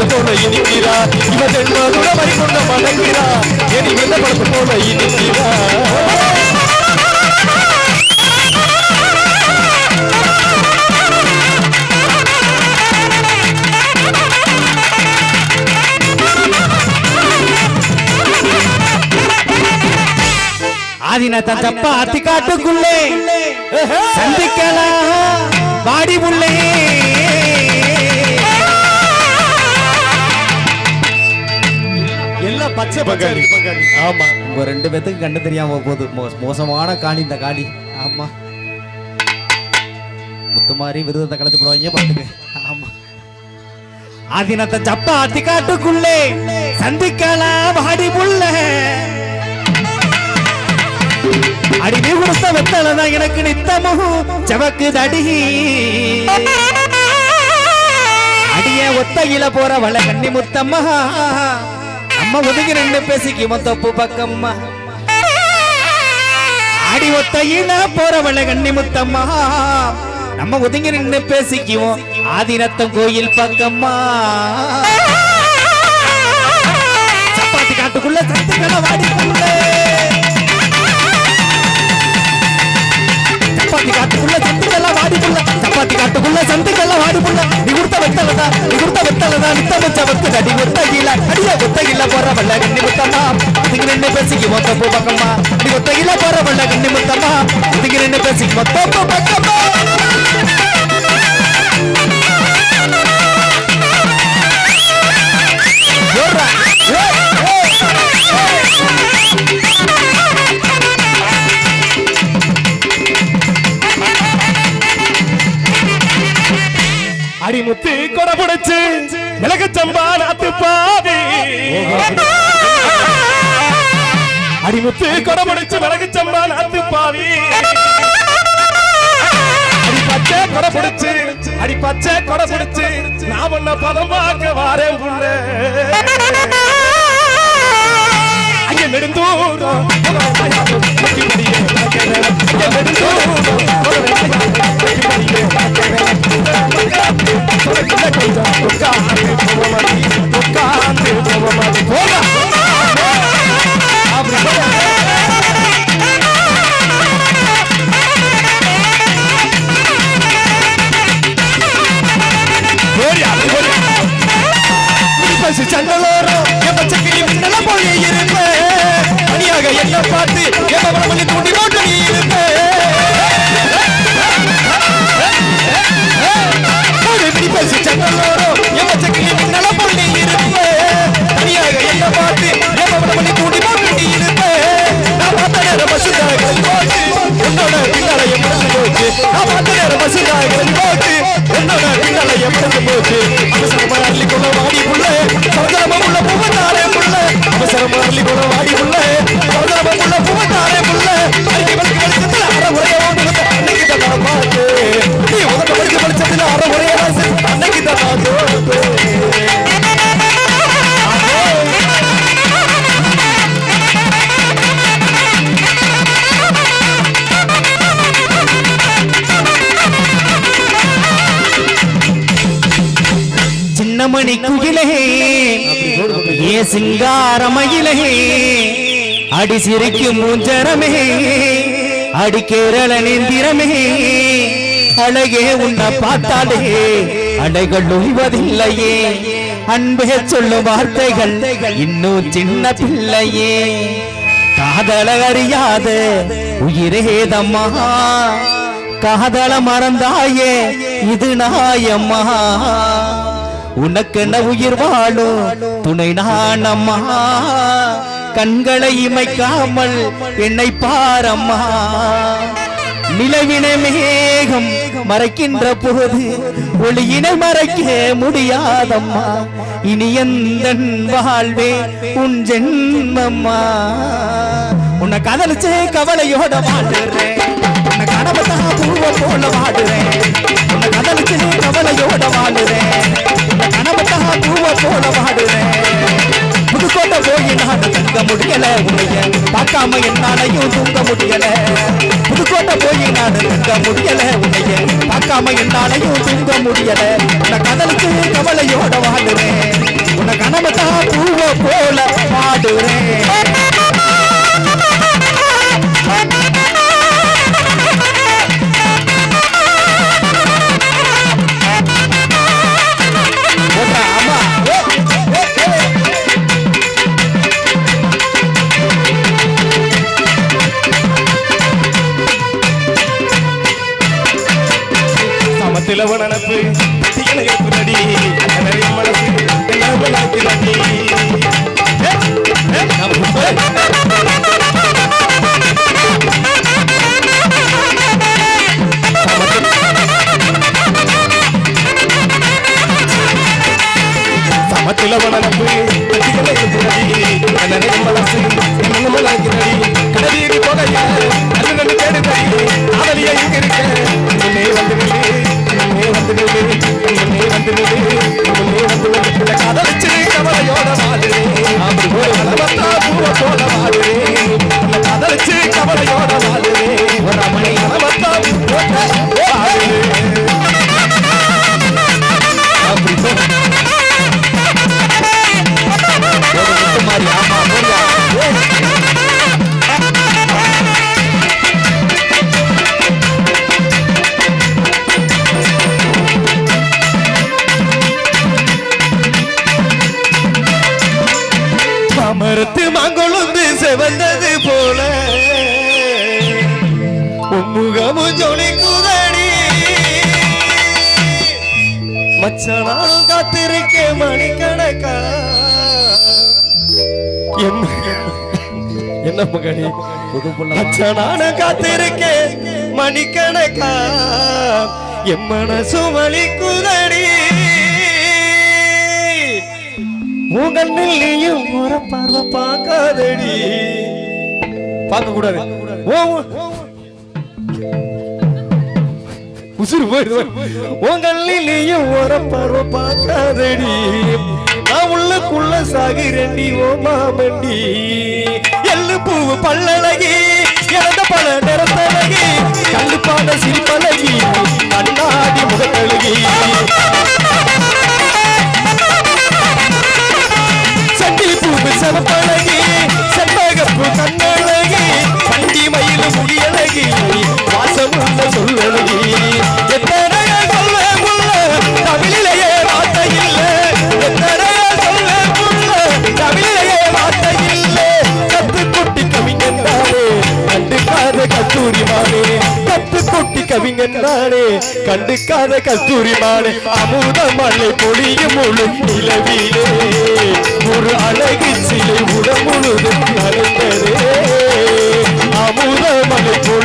பழத்தை போல இனிக்கிறா. இவன் தென் மதுரை மணி கொண்ட மணக்கிறா இனி விருந்த பழத்தை போல இனிக்கிறா. ஆதினத்த தப்பா அத்திக்காட்டுக்குள்ளே சந்திக்கலாம். வாடி உள்ளே பச்சை பங்காளி பங்காளி ஆமா. உங்க ரெண்டு பேத்துக்கு கண்டு தெரியாம போகுது. மோசமான காணி இந்த காடி ஆமா. முத்து மாதிரி விருதத்தை கலைச்சு போடுவாங்க பாத்துக்க. ஆமா. ஆதினத்தை சப்பா அத்திக்காட்டுக்குள்ளே சந்திக்கலாம் வாடி புள்ள. அடி நீ கொடுத்த வெத்தலதான் எனக்கு நித்தமும். செவக்கு தடி அடிய போற வள கண்ணி முத்தம்மா. நம்ம ஒதுங்கி நின்று பேசிக்கு மொத்தப்பு பக்கம்மா. அடி ஒத்தையில போறவள கண்ணி முத்தம்மா. நம்ம ஒதுங்கி நின்று பேசிக்குவோம் ஆதினத்தம் கோயில் பக்கம்மா. சப்பாத்தி காட்டுக்குள்ள சத்துக்களை வாடி சப்பாத்தி காட்டுக்குள்ள சந்துக்கெல்லாம் வாடிக்குள்ள சப்பாத்தி காட்டுக்குள்ள சந்துக்கெல்லாம் வாடிக்குள்ள நீ கொடுத்த வெத்தலதா நீ கொடுத்த வெத்தலதா நித்த வச்ச வத்து அடி ஒத்தகில அடிய போற வல்ல கண்ணி முத்தம்மா. இதுக்கு நின்று பேசிக்கு மொத்த பூ பக்கம்மா. நீ ஒத்தகில போற வல்ல கண்ணி முத்தம்மா. இதுக்கு நின்று பேசிக்கு மொத்த பூ பக்கம்மா. அடிமுத்து கொடை பிடிச்சு. மிளகு சம்பா நாத்து பாவி அடிமுத்து கொடை பிடிச்சு மிளகு சம்பா நாத்து பாவி அடி பச்சை கொடை பிடிச்சு அடி பச்சை கொடை பிடிச்சு நான் உன்ன பதம் பார்க்க வாரேன் புள்ள. அங்கே நெடுந்தூரம் சிங்காரமயிலே அடி சிரிக்கும் மூஞ்சரமே. அடி கேரள நேந்திரமே. அழகே உன்னை பார்த்தாலே. அடைகள் உய்வதில்லையே அன்பே சொல்லும் வார்த்தைகள் இன்னும் சின்ன பிள்ளையே. காதல அறியாத உயிரேதம்மா காதல மறந்தாயே இது நாயம்மா. உனக்கென்ன உயிர் வாழும் துணை நானம்மா கண்களை இமைக்காமல் என்னை பாரம்மா நிலவின மேகம் மறைக்கின்ற போது ஒளியினை மறைக்க முடியாதம்மா. இனி எந்த வாழ்வே உன் ஜென்மம்மா. உன்னை கதலிச்சு கவலையோட மாட்டுறேன் உன்னை கடவுள் பூவ போல வாடுறேன். உன்னை கதலிச்சு கவலையோட வாடுறேன் போல வாடுறேன் புதுக்கோட்டை போய் நான் தங்க முடியல உன்னைய பார்க்காம என்னாலையும் தூங்க முடியல. புதுக்கோட்டை போய் நான் தங்க முடியல உன்னைய பார்க்காம என்னாலையும் தூங்க முடியல. உன்னை கடலுக்கு கவலையோட வாடுறேன். உன்னை கனவு தான் பூவ போல பாடுறேன். சமத்தில நினப்பு எனக்கு நடி நிறைய கடலீரி போகைய இங்க இருக்க முன்னே வந்து நில்லு முன்னே வந்து நில்லு முன்னே வந்து நில்லு முன்னே வந்து நில்லு. காதலிச்சு கவலையோட வாழுறே அப்படி ஒரு அளவத்தா பூவ போல வாழுறே காதலிச்சு கவலையோட ஒரு அளவத்தா மச்சனாலும் காத்திருக்க மணிக்கணக்கா. எம் என்ன மகனி? புது மச்சனான காத்திருக்க மணிக்கணக்கா. என் மனசு வலிக்குதடி. உங்கள் நெல்லியும் ஒரு பார்வை பார்க்காதடி. பார்க்க கூடாது உசுறு போயிடுது உங்கள் நீயும் பார்க்காதடி. நான் உள்ளுக்குள்ள சாகிறண்டி ஓ மாமண்டி. எள்ளு பூவு பல்லழகி இறந்த பல நிறத்தழகி கல்லுப்பான சிரிப்பழகி கண்ணாடி முகத்தழகி சட்டி பூவு சிவப்பழகி செண்பகப்பு கண்ணழகி வண்டி மயில் முடியழகி வாசமுள்ள சொல்லு மானே கண்டுக்காத கஸ்தூரி மானே அமுத மழை பொழியும் முழு நிலவிலே. ஒரு அழகு சிலை உடமுழுதும் நடந்ததே அமுத மழை பொழியும்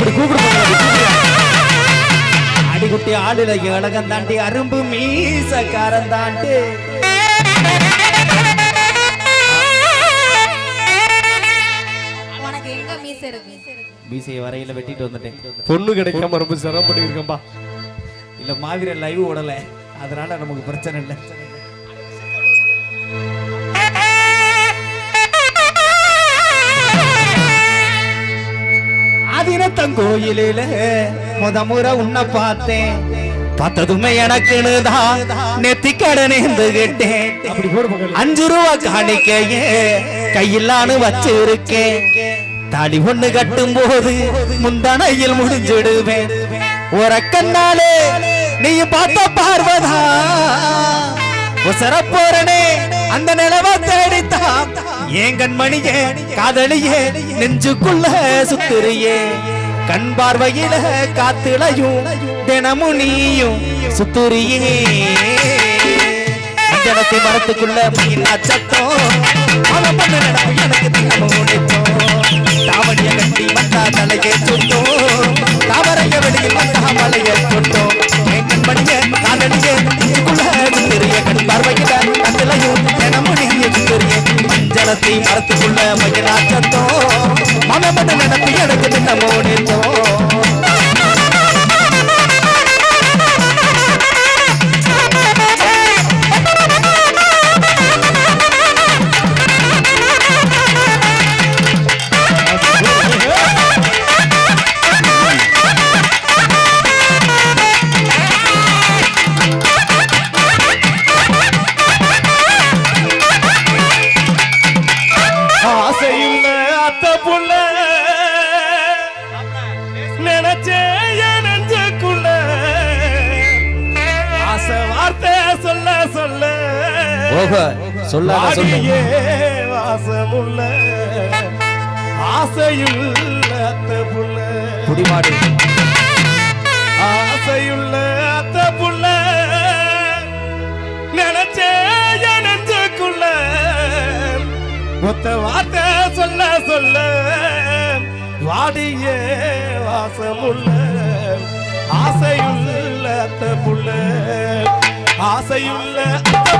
அப்படி கூப்பிடுறாங்க அடிக்குட்டி ஆளில அழகம் தாண்டி அரும்பு மீச காரம் தாண்டி மீசையை வரையில வெட்டிட்டு வந்துட்டேன். பொண்ணு கிடைக்காம ரொம்ப சிரமப்பட்டு இருக்கேன்பா. இல்ல மாவீரர் லைவ் ஓடல. அதனால நமக்கு பிரச்சனை இல்லை. ஆதினத்தங்கோயிலில முத முறை உன்னை பார்த்தேன். பார்த்ததுமே எனக்குன்னு தான் நெத்தி போடு மகள். அஞ்சு ரூபா காணிக்கையே கையிலான்னு வச்சிருக்கேன். தாலி ஒண்ணு கட்டும் போது முந்தனையில் முடிஞ்சிடுவேன். ஒரு கண்ணாலே நீ பார்த்த பார்வதா. உசர போறனே அந்த நிலவ தேடித்தான். ஏங்கன் மணியே காதலியே நெஞ்சுக்குள்ள சுத்துறியே. கண் பார்வையில காத்துளையும் தினமும் நீயும் சுத்துறியே. அஞ்சனத்தை மரத்துக்குள்ள மயில் சத்தம் அவன் பண்ண நடப்பு எனக்கு தினமும் நினைத்தோம் தாவணிய கட்டி வந்தா தலையை சுட்டோம். தாவரைய வெளியில் வந்தா மலையை சுட்டோம் என் கண்மணிய காதலிய நெஞ்சுக்குள்ள சுத்தறிய. கண் பார்வையில அஞ்சனத்தை மரத்துக்குள்ள மயில் சத்தம் அவன் பண்ண எனக்கு தினமும் உடைத்தோம் ஓஹோ. சொல்லாத சொல்லு வாடியே வாசமுள்ள ஆசையுள்ள புள்ள குடிமாடு ஆசையுள்ள அத்த புள்ள நினைச்சே நெஞ்சுக்குள்ள ஒத்த வார்த்தை சொல்ல சொல்ல வாடிய வாசமுள்ள ஆசையுள்ள அத்த புள்ள ஆசையுள்ள அத்த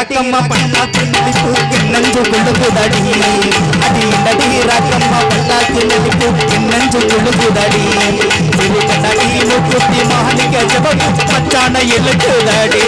ராக்கம்மா பண்ணாக்கு நடிப்பு நெஞ்சு குழுகுதடி அடி நடி ராக்கம்மா பண்ணாக்கு நடிப்பு நெஞ்சு குழுகுதடி சிறு கண்ணடி முக்குத்தி மாணிக்க ஜபம் மச்சான இழுக்குதடி